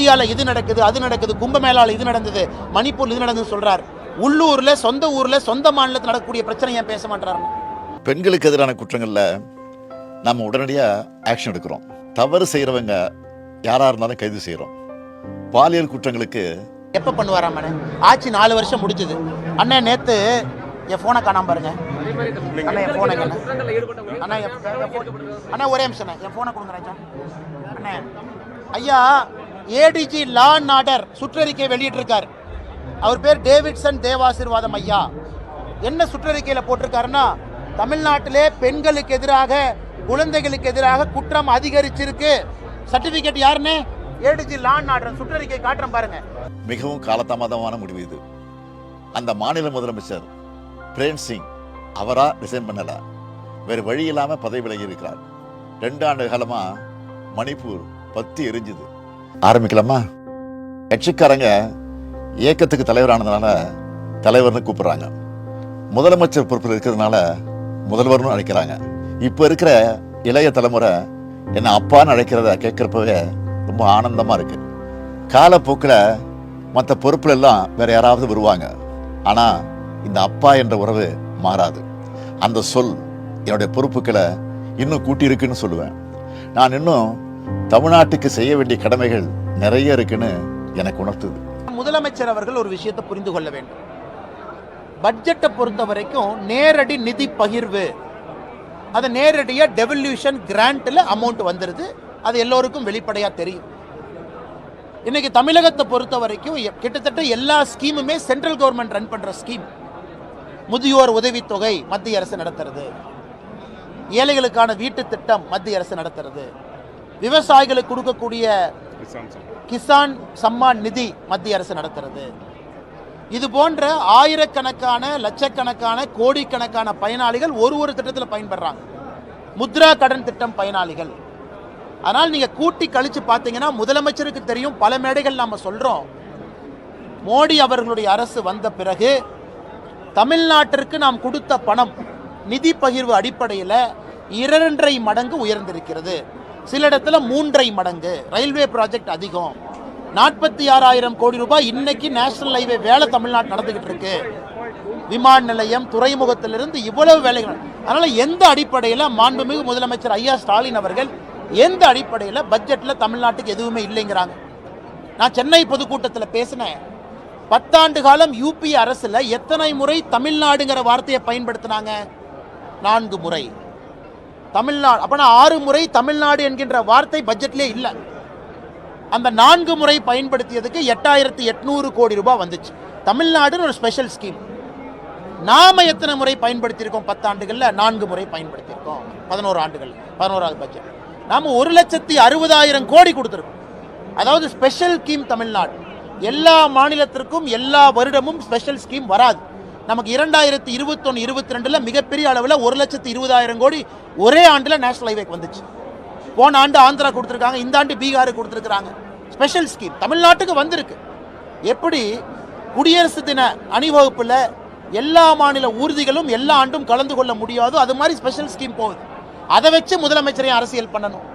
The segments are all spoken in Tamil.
இந்தியால இது நடக்குது அது நடக்குது கும்பமேளால இது நடந்தது மணிப்பூர் இது நடந்தது சொல்றார். உள்ளூர்ல சொந்த ஊர்ல சொந்த மாநிலத்தில் நடக்கக்கூடிய பிரச்சனை ஏன் பேச மாட்டாரு பெண்களுக்கு எதிரான குற்றங்களில் நம்ம உடனடியாக ஆக்ஷன் எடுக்கிறோம். தவறு செய்கிறவங்க யாராக இருந்தாலும் கைது செய்கிறோம் பாலியல் குற்றங்களுக்கு எப்ப பண்ணுவாராம் ஆட்சி நாலு வருஷம் முடிஞ்சது அண்ணே நேத்து என் போனை காணாம பாருங்க. அண்ணா என் போனை அண்ணா அண்ணா ஒரே நிமிஷம் என் போனை கொடுங்க ராஜா. அண்ணே ஐயா ஏடிஜி லா அண்ட் ஆர்டர் சுற்றறிக்கை வெளியிட்டிருக்கார். அவர் பேர் டேவிட்சன் தேவாசிர்வாதம் ஐயா. என்ன சுற்றறிக்கையில் போட்டிருக்காருன்னா தமிழ்நாட்டிலே பெண்களுக்கு எதிராக குழந்தைகளுக்கு எதிராக குற்றம் அதிகரிச்சிருக்கு. சர்டிபிகேட் யாருன்னு? ஏடிஜி லா அண்ட் ஆர்டர் சுற்றறிக்கை காட்டுறேன் பாருங்க. மிகவும் காலதாமதமான முடிவு இது. அந்த மாநில முதலமைச்சர் பிரேம் சிங் அவரா ரிசைன் பண்ணல. வேறு வழி இல்லாமல் பதவி விலகி இருக்கிறார். ரெண்டு ஆண்டு காலமாக மணிப்பூர் பத்தி எரிஞ்சுது. ஆரம்பிக்கலாமா? கட்சிக்காரங்க இயக்கத்துக்கு தலைவரானதுனால தலைவர்னு கூப்பிடுறாங்க. முதலமைச்சர் பொறுப்பில் இருக்கிறதுனால முதல்வர்னு அழைக்கிறாங்க. இப்போ இருக்கிற இளைய தலைமுறை என்னை அப்பான்னு அழைக்கிறத கேட்குறப்பவே ரொம்ப ஆனந்தமா இருக்கு. காலப்போக்கில் மற்ற பொறுப்புல எல்லாம் வேற யாராவது வருவாங்க. ஆனால் இந்த அப்பா என்ற உறவு மாறாது. அந்த சொல் என்னுடைய பொறுப்புகளை இன்னும் கூட்டியிருக்குன்னு சொல்லுவேன். நான் இன்னும் தமிழ்நாட்டுக்கு செய்ய வேண்டிய கடமைகள் நிறைய இருக்குன்னு எனக்கு உணர்த்துது. முதலமைச்சர் அவர்கள் ஒரு விஷயத்தை புரிந்து கொள்ள வேண்டும். பட்ஜெட்டை பொறுத்த வரைக்கும் நேரடி நிதி பகிர்வு. அது நேரடியா டெவல்யூஷன் கிராண்ட்ல அமௌண்ட் வந்துருது. அது எல்லோருக்கும் வெளிப்படையா தெரியும். இன்னைக்கு தமிழகத்தை பொறுத்த வரைக்கும் எ- கிட்டத்தட்ட எல்லா ஸ்கீமுமே சென்ட்ரல் கவர்மெண்ட் ரன் பண்ற ஸ்கீம் முதியோர் உதவித்தொகை மத்திய அரசு நடத்துறது. ஏழைகளுக்கான வீட்டு திட்டம் மத்திய அரசு நடத்துறது. விவசாயிகளுக்கு கொடுக்கக்கூடிய கிசான் சம்மான் நிதி மத்திய அரசு நடத்துறது. இது போன்ற ஆயிரக்கணக்கான லட்சக்கணக்கான கோடிக்கணக்கான பயனாளிகள் ஒரு ஒரு திட்டத்தில் பயன்படுறாங்க. முத்ரா கடன் திட்டம் பயனாளிகள். ஆனால் நீங்க கூட்டி கழிச்சு பார்த்தீங்கன்னா முதலமைச்சருக்கு தெரியும் பல மேடைகள் நாம சொல்றோம். மோடி அவர்களுடைய அரசு வந்த பிறகு தமிழ்நாட்டிற்கு நாம் கொடுத்த பணம் நிதி பகிர்வு அடிப்படையில் இரண்டரை மடங்கு உயர்ந்திருக்கிறது. சில இடத்துல மூன்றரை மடங்கு. ரயில்வே ப்ராஜெக்ட் அதிகம். நாற்பத்தி ஆறாயிரம் கோடி ரூபாய் இன்னைக்கு நேஷனல் ஹைவே வேலை தமிழ்நாடு நடந்துகிட்டு இருக்கு. விமான நிலையம் துறைமுகத்திலிருந்து இவ்வளவு வேலைகள். அதனால எந்த அடிப்படையில் மாண்புமிகு முதலமைச்சர் ஐயா ஸ்டாலின் அவர்கள் எந்த அடிப்படையில் பட்ஜெட்டில் தமிழ்நாட்டுக்கு எதுவுமே இல்லைங்கிறாங்க. நான் சென்னை பொதுக்கூட்டத்தில் பேசினேன். பத்தாண்டு காலம் யூபி அரசில் எத்தனை முறை தமிழ்நாடுங்கிற வார்த்தையை பயன்படுத்தினாங்க? நான்கு முறை. தமிழ்நாடு அப்போனா ஆறு முறை தமிழ்நாடு என்கின்ற வார்த்தை பட்ஜெட்லேயே இல்லை. அந்த நான்கு முறை பயன்படுத்தியதுக்கு எட்டாயிரத்தி எட்நூறு கோடி ரூபாய் வந்துச்சு. தமிழ்நாடுன்னு ஒரு ஸ்பெஷல் ஸ்கீம் நாம் எத்தனை முறை பயன்படுத்தியிருக்கோம்? பத்தாண்டுகளில் நான்கு முறை பயன்படுத்தியிருக்கோம். பதினோரு ஆண்டுகள் பதினோராவது பட்ஜெட். நாம் ஒரு லட்சத்தி அறுபதாயிரம் கோடி கொடுத்துருக்கோம். அதாவது ஸ்பெஷல் ஸ்கீம் தமிழ்நாடு. எல்லா மாநிலத்திற்கும் எல்லா வருடமும் ஸ்பெஷல் ஸ்கீம் வராது. நமக்கு இரண்டாயிரத்தி இருபத்தொன்று இருபத்தி ரெண்டில் மிகப்பெரிய அளவில் ஒரு லட்சத்து இருபதாயிரம் கோடி ஒரே ஆண்டில் நேஷனல் ஹைவேக்கு வந்துச்சு. போன ஆண்டு ஆந்திரா கொடுத்துருக்காங்க இந்த ஆண்டு பீகாருக்கு கொடுத்துருக்குறாங்க. ஸ்பெஷல் ஸ்கீம் தமிழ்நாட்டுக்கு வந்திருக்கு. எப்படி குடியரசு தின அணிவகுப்பில் எல்லா மாநில ஊர்திகளும் எல்லா ஆண்டும் கலந்து கொள்ள முடியாதோ அது மாதிரி ஸ்பெஷல் ஸ்கீம் போகுது. அதை வச்சு முதலமைச்சரையும் அரசியல் பண்ணணும்.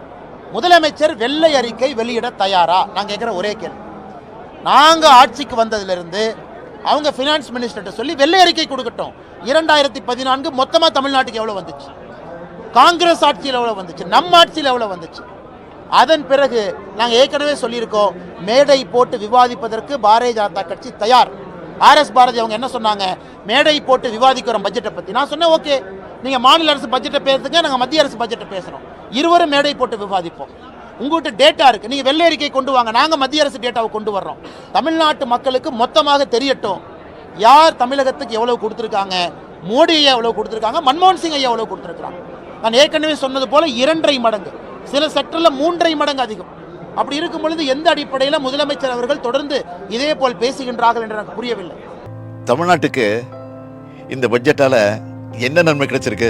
முதலமைச்சர் வெள்ளை அறிக்கை வெளியிட தயாரா? நான் கேட்குற ஒரே கேள்வி. நாங்கள் ஆட்சிக்கு வந்ததுலேருந்து அவங்க ஃபினான்ஸ் மினிஸ்டர்கிட்ட சொல்லி வெள்ளை அறிக்கை கொடுக்கட்டும். இரண்டாயிரத்தி பதினான்கு மொத்தமாக தமிழ்நாட்டுக்கு எவ்வளோ வந்துச்சு? காங்கிரஸ் ஆட்சியில் எவ்வளோ வந்துச்சு? நம்ம ஆட்சியில் எவ்வளோ வந்துச்சு? அதன் பிறகு நாங்கள் ஏற்கனவே சொல்லியிருக்கோம் மேடை போட்டு விவாதிப்பதற்கு பாரதிய ஜனதா கட்சி தயார். ஆர்எஸ் பாரதி அவங்க என்ன சொன்னாங்க? மேடை போட்டு விவாதிக்கிறோம் பட்ஜெட்டை பற்றி நான் சொன்னேன் ஓகே. நீங்கள் மாநில அரசு பட்ஜெட்டை பேசுங்க நாங்கள் மத்திய அரசு பட்ஜெட்டை பேசுகிறோம் இருவரும் மேடை போட்டு விவாதிப்போம். உங்கள்கிட்ட டேட்டா இருக்குது நீங்கள் வெள்ளை அறிக்கை கொண்டு வாங்க. நாங்கள் மத்திய அரசு டேட்டாவை கொண்டு வர்றோம். தமிழ்நாட்டு மக்களுக்கு மொத்தமாக தெரியட்டும். யார் தமிழகத்துக்கு எவ்வளவு கொடுத்துருக்காங்க? மோடி ஐயா எவ்வளவு கொடுத்துருக்காங்க? மன்மோகன் சிங் ஐயா எவ்வளவு கொடுத்துருக்காங்க நான் ஏற்கனவே சொன்னது போல இரண்டரை மடங்கு. சில செக்டரில் மூன்றரை மடங்கு அதிகம். அப்படி இருக்கும் பொழுது எந்த அடிப்படையில் முதலமைச்சர் அவர்கள் தொடர்ந்து இதே போல் பேசுகின்றார்கள் என்று எனக்கு புரியவில்லை. தமிழ்நாட்டுக்கு இந்த பட்ஜெட்டால என்ன நன்மை கிடைச்சிருக்கு?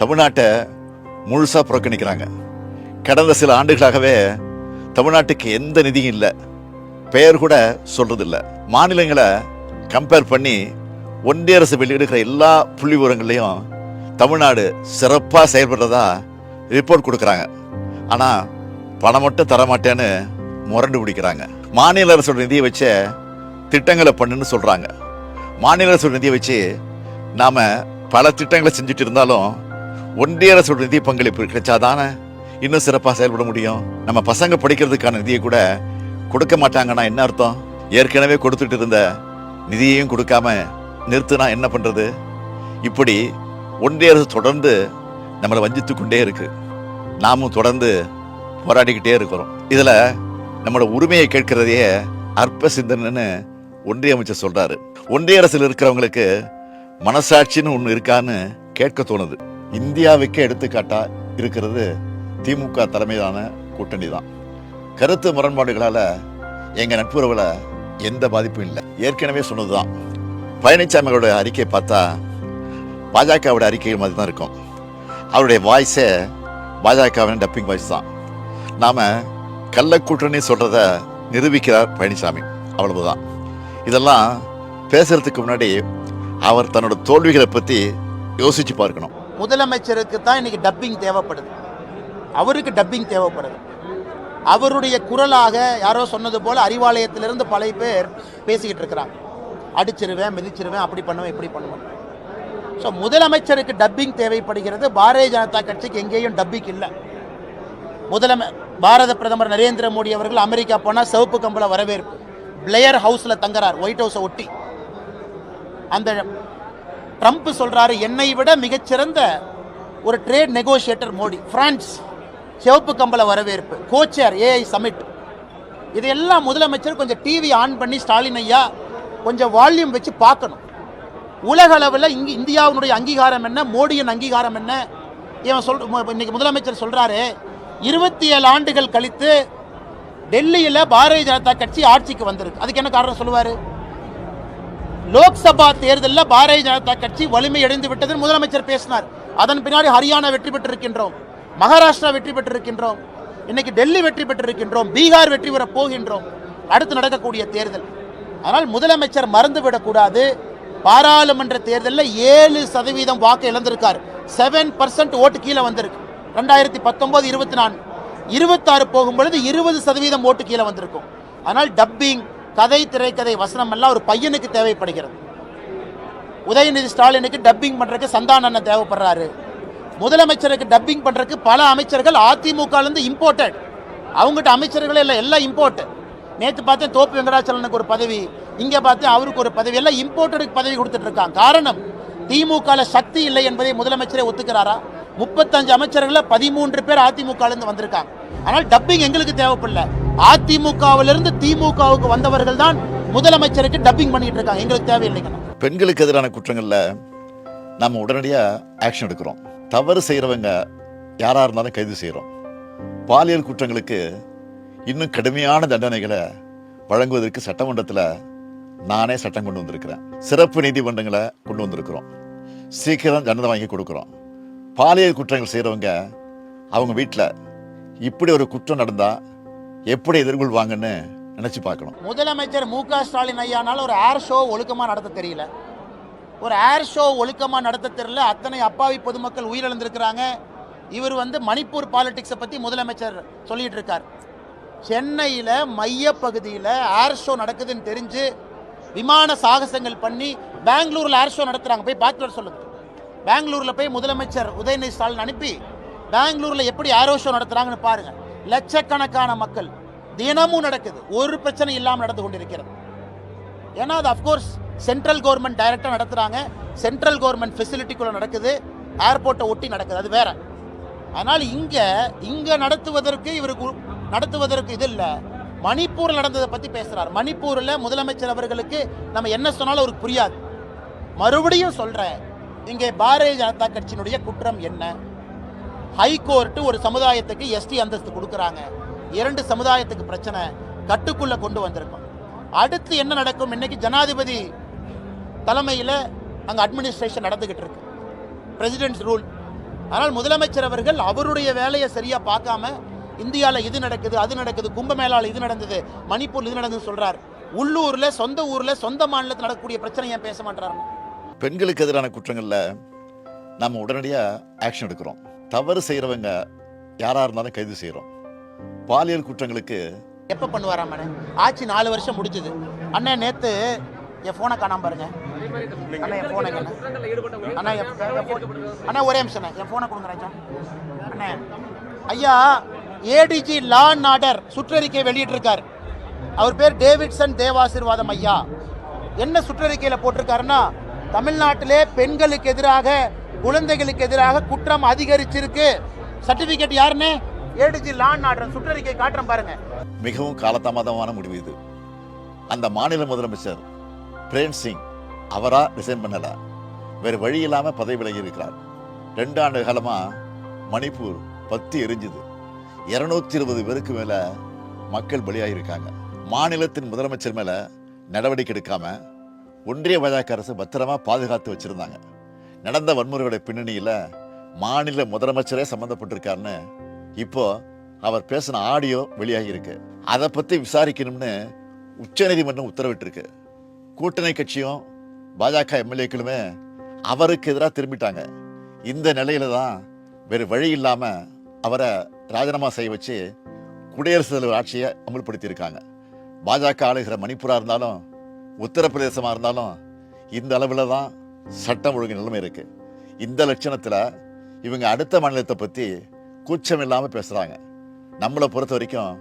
தமிழ்நாட்டை முழுசாக புறக்கணிக்கிறாங்க. கடந்த சில ஆண்டுகளாகவே தமிழ்நாட்டுக்கு எந்த நிதியும் இல்லை. பெயர் கூட சொல்கிறதில்ல மாநிலங்களை கம்பேர் பண்ணி ஒன்றிய அரசு வெளியிடுகிற எல்லா புள்ளி விவரங்களையும் தமிழ்நாடு சிறப்பாக செயல்படுறதா ரிப்போர்ட் கொடுக்குறாங்க. ஆனால் பணம் மட்டும் தர மாட்டேன்னு முரண்டு பிடிக்கிறாங்க. மாநில அரசோட நிதியை வச்சு திட்டங்களை பண்ணுன்னு சொல்கிறாங்க மாநில அரசோட நிதியை வச்சு நாம் பல திட்டங்களை செஞ்சுட்டு இருந்தாலும் ஒன்றிய அரசோட நிதி பங்களிப்பு கிடைச்சாதானே இன்னும் சிறப்பாக செயல்பட முடியும். நம்ம பசங்க படிக்கிறதுக்கான நிதியை கூட கொடுக்க மாட்டாங்கன்னா என்ன அர்த்தம்? ஏற்கனவே கொடுத்துட்டு இருந்த நிதியையும் கொடுக்காம நிறுத்தினா என்ன பண்ணுறது இப்படி ஒன்றிய அரசு தொடர்ந்து நம்மளை வஞ்சித்து கொண்டே இருக்கு. நாமும் தொடர்ந்து போராடிக்கிட்டே இருக்கிறோம். இதில் நம்மளோட உரிமையை கேட்கிறதையே அற்ப சிந்தனைன்னு ஒன்றிய அமைச்சர் சொல்கிறாரு ஒன்றிய அரசில் இருக்கிறவங்களுக்கு மனசாட்சின்னு ஒன்று இருக்கான்னு கேட்க தோணுது. இந்தியாவுக்கே எடுத்துக்காட்டாக இருக்கிறது திமுக தலைமையிலான கூட்டணி தான். கருத்து முரண்பாடுகளால் எங்கள் நட்புறவில் எந்த பாதிப்பும் இல்லை. ஏற்கனவே சொன்னது தான் பழனிசாமியோட அறிக்கையை பார்த்தா பாஜகவோட அறிக்கை மாதிரி தான் இருக்கும். அவருடைய வாய்ஸே பாஜகவின் டப்பிங் வாய்ஸ் தான். நாம் கள்ள கூட்டணி சொல்கிறத நிரூபிக்கிறார் பழனிசாமி அவ்வளவுதான். இதெல்லாம் பேசுறதுக்கு முன்னாடி அவர் தன்னோட தோல்விகளை பற்றி யோசிச்சு பார்க்கணும். முதலமைச்சருக்கு தான் இன்னைக்கு டப்பிங் தேவைப்படுது. அவருக்கு டப்பிங் தேவைப்படுது. அவருடைய குரலாக யாரோ சொன்னது போல் அறிவாலயத்திலிருந்து பல பேர் பேசிக்கிட்டு இருக்கிறாங்க. அடிச்சிருவேன் மிதிச்சிருவேன் அப்படி பண்ணுவேன் இப்படி பண்ணுவேன். ஸோ முதலமைச்சருக்கு டப்பிங் தேவைப்படுகிறது. பாரதிய ஜனதா கட்சிக்கு எங்கேயும் டப்பிங் இல்லை. முதலமை பாரத பிரதமர் நரேந்திர மோடி அவர்கள் அமெரிக்கா போனால் சிவப்பு கம்பள வரவேற்பு. பிளேயர் ஹவுஸில் தங்குறார் ஒயிட் ஹவுஸை ஒட்டி. அந்த ட்ரம்ப் சொல்கிறாரு என்னை விட மிகச்சிறந்த ஒரு ட்ரேட் நெகோஷியேட்டர் மோடி பிரான்ஸ் சிவப்பு கம்பள வரவேற்பு கோச்சர் ஏஐ சமிட் இதையெல்லாம் முதலமைச்சர் கொஞ்சம் டிவி ஆன் பண்ணி ஸ்டாலின் ஐயா கொஞ்சம் வால்யூம் வச்சு பார்க்கணும். உலக அளவில் இங்கே இந்தியாவினுடைய அங்கீகாரம் என்ன மோடியின் அங்கீகாரம் என்ன? இவன் சொல் இன்னைக்கு முதலமைச்சர் சொல்கிறாரு இருபத்தி ஏழு ஆண்டுகள் கழித்து டெல்லியில் பாரதிய ஜனதா கட்சி ஆட்சிக்கு வந்திருக்கு. அதுக்கு என்ன காரணம் சொல்லுவார்? லோக்சபா தேர்தலில் பாரதிய ஜனதா கட்சி வலிமை இழந்து விட்டதுன்னு முதலமைச்சர் பேசினார். அதன் பின்னாடி ஹரியானா வெற்றி பெற்றிருக்கின்றோம். மகாராஷ்டிரா வெற்றி பெற்றிருக்கின்றோம். இன்னைக்கு டெல்லி வெற்றி பெற்றிருக்கின்றோம். பீகார் வெற்றி பெற போகின்றோம். அடுத்து நடக்கக்கூடிய தேர்தல். அதனால் முதலமைச்சர் மறந்துவிடக்கூடாது பாராளுமன்ற தேர்தலில் ஏழு சதவீதம் வாக்கு இழந்திருக்கார். செவன் பர்சன்ட் ஓட்டு கீழே வந்திருக்கு. ரெண்டாயிரத்தி பத்தொன்பது இருபத்தி நான்கு. இருபத்தாறு போகும்பொழுது இருபது சதவீதம் ஓட்டு கீழே வந்திருக்கும். ஆனால் டப்பிங் கதை திரைக்கதை வசனம் எல்லாம் ஒரு பையனுக்கு தேவைப்படுகிறது. உதயநிதி ஸ்டாலினுக்கு டப்பிங் பண்ணுறதுக்கு சந்தான அண்ணன் தேவைப்படுறாரு. முதலமைச்சருக்கு டப்பிங் பண்றதுக்கு பல அமைச்சர்கள் அதிமுகல இருந்து இம்போர்ட்டட் அவங்ககிட்ட அமைச்சர்களே இல்லை எல்லாம் இம்போர்ட் நேற்று பார்த்தேன் தோப்பு வெங்கடாச்சலனுக்கு ஒரு பதவி இங்கே பார்த்தேன் அவருக்கு ஒரு பதவி எல்லாம் இம்போர்ட்டடுக்கு பதவி கொடுத்துட்டு இருக்காங்க. காரணம் திமுகவில் சக்தி இல்லை என்பதை முதலமைச்சரே ஒத்துக்கிறாரா? முப்பத்தஞ்சு அமைச்சர்களை பதிமூன்று பேர் அதிமுகலேருந்து வந்திருக்காங்க. ஆனால் டப்பிங் எங்களுக்கு தேவைப்படல. அதிமுகவிலிருந்து திமுகவுக்கு வந்தவர்கள் தான் முதலமைச்சருக்கு டப்பிங் பண்ணிட்டு இருக்காங்க. எங்களுக்கு தேவையில்லைங்க பெண்களுக்கு எதிரான குற்றங்களில் நம்ம உடனடியாக ஆக்ஷன் எடுக்கிறோம். தவறு செய்கிறவங்க யாராக இருந்தாலும் கைது செய்கிறோம் பாலியல் குற்றங்களுக்கு இன்னும் கடுமையான தண்டனைகளை வழங்குவதற்கு சட்டமன்றத்தில் நானே சட்டம் கொண்டு வந்திருக்கிறேன். சிறப்பு நீதிமன்றங்களை கொண்டு வந்திருக்கிறோம். சீக்கிரம் தண்டனை வாங்கி கொடுக்குறோம். பாலியல் குற்றங்கள் செய்கிறவங்க அவங்க வீட்டில் இப்படி ஒரு குற்றம் நடந்தால் எப்படி எதிர்கொள்வாங்கன்னு நினச்சி பார்க்கணும். முதலமைச்சர் மு க ஸ்டாலின் ஐயானால் ஒரு ஏர் ஷோ ஒழுக்கமாக நடத்த தெரியல. ஒரு ஏர் ஷோ ஒழுக்கமாக நடத்த தெரியல. அத்தனை அப்பாவி பொதுமக்கள் உயிரிழந்திருக்கிறாங்க. இவர் வந்து மணிப்பூர் பாலிடிக்ஸை பற்றி முதலமைச்சர் சொல்லிட்டு இருக்கார் சென்னையில் மையப்பகுதியில் ஏர் ஷோ நடக்குதுன்னு தெரிஞ்சு விமான சாகசங்கள் பண்ணி பெங்களூரில் ஏர் ஷோ நடத்துகிறாங்க போய் பார்த்துட்டு வர சொல்லுங்க. பெங்களூரில் போய் முதலமைச்சர் உதயநிதி ஸ்டாலின் அனுப்பி பெங்களூரில் எப்படி ஏரோ ஷோ நடத்துகிறாங்கன்னு பாருங்கள் லட்சக்கணக்கான மக்கள் தினமும் நடக்குது. ஒரு பிரச்சனை இல்லாமல் நடந்து கொண்டிருக்கிறது. ஏன்னா அது அஃப்கோர்ஸ் சென்ட்ரல் கவர்மெண்ட் டைரக்டாக நடத்துகிறாங்க சென்ட்ரல் கவர்மெண்ட் ஃபெசிலிட்டிக்குள்ளே நடக்குது. ஏர்போர்ட்டை ஒட்டி நடக்குது. அது வேற. அதனால் இங்கே இங்கே நடத்துவதற்கு இவருக்கு நடத்துவதற்கு இது இல்லை. மணிப்பூரில் நடந்ததை பற்றி பேசுகிறார் மணிப்பூரில் முதலமைச்சர் அவர்களுக்கு நம்ம என்ன சொன்னாலும் அவருக்கு புரியாது. மறுபடியும் சொல்கிறேன் இங்கே பாரதிய ஜனதா கட்சியினுடைய குற்றம் என்ன? ஹைகோர்ட்டு ஒரு சமுதாயத்துக்கு எஸ்டி அந்தஸ்து கொடுக்குறாங்க. இரண்டு சமுதாயத்துக்கு பிரச்சனை. கட்டுக்குள்ளே கொண்டு வந்திருக்கோம். அடுத்து என்ன நடக்கும்? இன்னைக்கு ஜனாதிபதி தலைமையில் அங்கே அட்மினிஸ்ட்ரேஷன் நடந்துகிட்டு இருக்கு. பிரசிடென்ட்ஸ் ரூல் ஆனால் முதலமைச்சர் அவர்கள் அவருடைய வேலையை சரியா பார்க்காம இந்தியாவில் இது நடக்குது அது நடக்குது கும்பமேளாவில் இது நடந்தது மணிப்பூர் இது நடந்ததுன்னு சொல்றார். உள்ளூர்ல சொந்த ஊர்ல சொந்த மாநிலத்தில் நடக்கக்கூடிய பிரச்சனை ஏன் பேச மாட்டாரு பெண்களுக்கு எதிரான குற்றங்கள்ல நம்ம உடனடியா ஆக்ஷன் எடுக்கிறோம். தவறு செய்யறவங்க யாரா இருந்தாலும் கைது செய்யறோம் பாலியல் குற்றங்களுக்கு எப்போ பண்ணுவாராம் அண்ணே ஆட்சி நாலு வருஷம் முடிஞ்சுது அண்ணே நேற்று என் ஃபோனை காணாம பாருங்க. அண்ணா என் ஃபோனை அண்ணா அண்ணா ஒரே நிமிஷம் அண்ணா, என் ஃபோனை கொடுங்க ராஜா. அண்ணே ஐயா ஏடிஜி லா அண்ட் ஆர்டர் சுற்றறிக்கை வெளியிட்டிருக்கார். அவர் பேர் டேவிட்சன் தேவாசிர்வாதம் ஐயா. என்ன சுற்றறிக்கையில் போட்டிருக்காருன்னா தமிழ்நாட்டிலே பெண்களுக்கு எதிராக குழந்தைகளுக்கு எதிராக குற்றம் அதிகரிச்சிருக்கு. சர்டிபிகேட் யாருன்னு? ஏடிஜி லான் அண்ட் சுற்றறிக்கை காட்டுறேன் பாருங்க. மிகவும் காலதாமதமான முடிவு இது. அந்த மாநில முதலமைச்சர் பிரேம் சிங் அவராக ரிசைன் பண்ணலை. வேறு வழி இல்லாமல் பதவி விலகி இருக்கிறார். ரெண்டு ஆண்டு காலமாக மணிப்பூர் பத்தி எரிஞ்சுது. இருநூத்தி இருபது பேருக்கு மேலே மக்கள் பலியாகியிருக்காங்க மாநிலத்தின் முதலமைச்சர் மேலே நடவடிக்கை எடுக்காமல் ஒன்றிய பாஜக அரசு பத்திரமா பாதுகாத்து வச்சுருந்தாங்க. நடந்த வன்முறையோட பின்னணியில் மாநில முதலமைச்சரே சம்மந்தப்பட்டிருக்காருன்னு இப்போ அவர் பேசின ஆடியோ வெளியாகியிருக்கு. அதை பற்றி விசாரிக்கணும்னு உச்சநீதிமன்றம் உத்தரவிட்டிருக்கு. கூட்டணி கட்சியும் பாஜக எம்எல்ஏக்களுமே அவருக்கு எதிராக திரும்பிட்டாங்க. இந்த நிலையில தான் வேறு வழி இல்லாமல் அவரை ராஜினாமா செய்ய வச்சு குடியரசுத் தலைவர் ஆட்சியை அமல்படுத்தியிருக்காங்க. பாஜக ஆளுகிற மணிப்பூராக இருந்தாலும் உத்தரப்பிரதேசமாக இருந்தாலும் இந்த அளவில் தான் சட்டம் ஒழுங்கு நிலைமை இருக்குது இந்த லட்சணத்தில் இவங்க அடுத்த மாநிலத்தை பற்றி கூச்சம் இல்லாமல் பேசுகிறாங்க நம்மளை பொறுத்த வரைக்கும்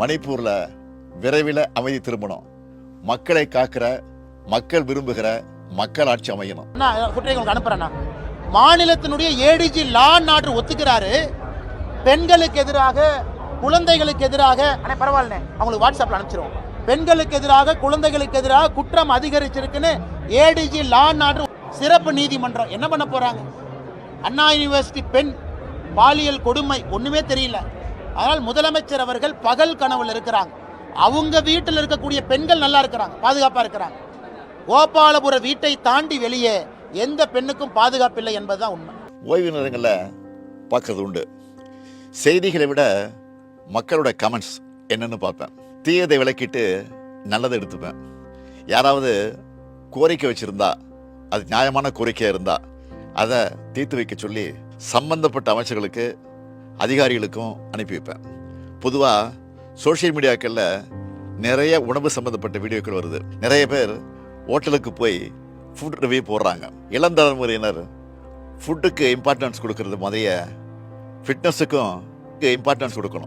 மணிப்பூரில் விரைவில் அமைதி திரும்பணும். மக்களை காக்கிற மக்கள் விரும்புகிற மக்கள் ஆட்சி அமையணும். அண்ணா உங்களுக்கு அனுப்புறேண்ணா. மாநிலத்தினுடைய ஏடிஜி லா அண்ட் ஆர்டர் ஒத்துக்கிறாரு. பெண்களுக்கு எதிராக குழந்தைகளுக்கு எதிராக அண்ணே பரவாயில்லண்ணே அவங்களுக்கு வாட்ஸ்அப்ல அனுப்பிச்சிருவோம். பெண்களுக்கு எதிராக குழந்தைகளுக்கு எதிராக குற்றம் அதிகரிச்சிருக்குன்னு ஏடிஜி லா அண்ட் ஆர்டர் சிறப்பு நீதிமன்றம் என்ன பண்ண போறாங்க? அண்ணா யூனிவர்சிட்டி பெண் பாலியல் கொடுமை ஒண்ணுமே தெரியல. அதனால் முதலமைச்சர் அவர்கள் பகல் கனவுல இருக்கிறாங்க. அவங்க வீட்டில் இருக்கக்கூடிய பெண்கள் நல்லா இருக்கிறாங்க பாதுகாப்பா இருக்கிறாங்க. கோபாலபுர வீட்டை தாண்டி வெளியே எந்த பெண்ணுக்கும் பாதுகாப்பு இல்லை என்பதுதான் உண்மை. ஓய்வு நேரங்களில் பார்க்கறது உண்டு. செய்திகளை விட மக்களோட கமெண்ட்ஸ் என்னென்னு பார்ப்பேன். தீயதை விளக்கிட்டு நல்லதை எடுத்துப்பேன். யாராவது கோரிக்கை வச்சுருந்தா அது நியாயமான கோரிக்கையாக இருந்தால் அதை தீர்த்து வைக்க சொல்லி சம்பந்தப்பட்ட அமைச்சர்களுக்கு அதிகாரிகளுக்கும் அனுப்பி வைப்பேன். பொதுவாக சோஷியல் மீடியாக்களில் நிறைய உணவு சம்பந்தப்பட்ட வீடியோக்கள் வருது. நிறைய பேர் ஹோட்டலுக்கு போய் ஃபுட் ரிவ்யூ போடுறாங்க. இளம் தலைமுறையினர் ஃபுட்டுக்கு இம்பார்ட்டன்ஸ் கொடுக்கறது மாதிரியே ஃபிட்னஸுக்கும் இம்பார்ட்டன்ஸ் கொடுக்கணும்.